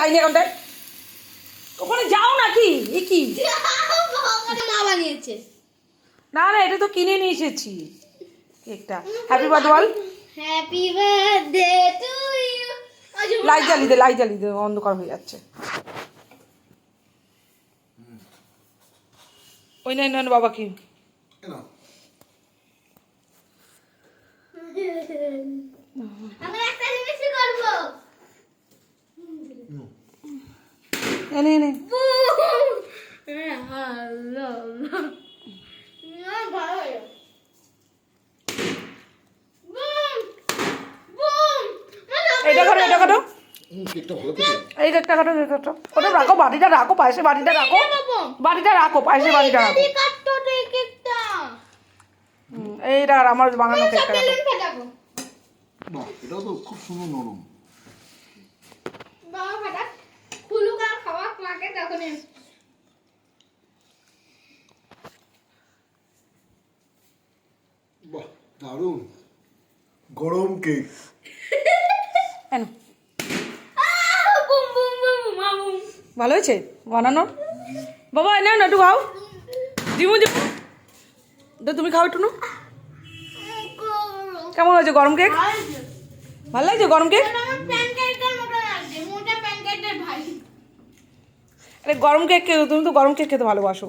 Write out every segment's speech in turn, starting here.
যায়নি এখানটায় ওখানে যাও নাকি? এ কি? মা বানিয়েছে না না এটা তো কিনে নিয়ে এসেছি। কেকটা। Happy birthday ball. Happy birthday to you light জ্বালিয়ে দে লাইট জ্বালিয়ে দে অন্ধকার হয়ে যাচ্ছে। ওই না না বাবা কি? আমরা এনে এনে। এটা এই কাটো। রাখো আমার বানানো কেকটা রাখো। খুব সুন্দর নরম বাবা ফাটাক খুলুক আর খাওয়া তখন বাহ দারুণ। গরম কেক। মামুম ভালো হয়েছে? বানানো? বাবা এনে না একটু খাও। দিমু দিমু। তো তুমি খাও একটু না কেমন হয়েছে গরম কেক? ভালো লাগছে গরম কেক আমার প্যানকেকের মতো লাগছে মোটা প্যানকেকের ভাই আরে গরম কেক খেতে তুমি তো গরম কেক খেতে ভালোবাসো।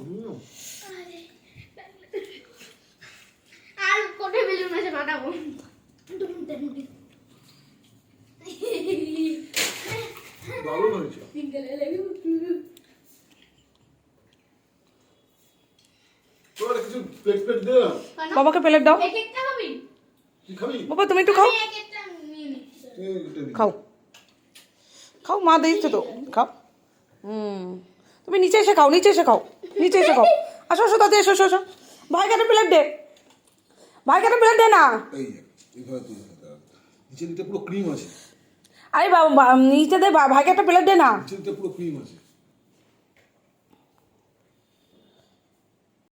বাবাকে প্লেট দাও। এই কেকটা খাবি? কি খাবি? বাবা তুমি একটু খাও। খাও। খাও মা দিচ্ছে তো। খাও। হুম। তুমি নিচে এসে খাও নিচে এসে খাও নিচে এসে খাও। আসো আসো দাদি এসো এসো ভাইকে একটা প্লেট দে। ভাই কেন প্লেট দে না। নিচে দিতে পুরো ক্রিম আছে। আরে বাবা নিচে দে ভাইকে একটা প্লেট দে না। নিচে দিতে পুরো ক্রিম আছে।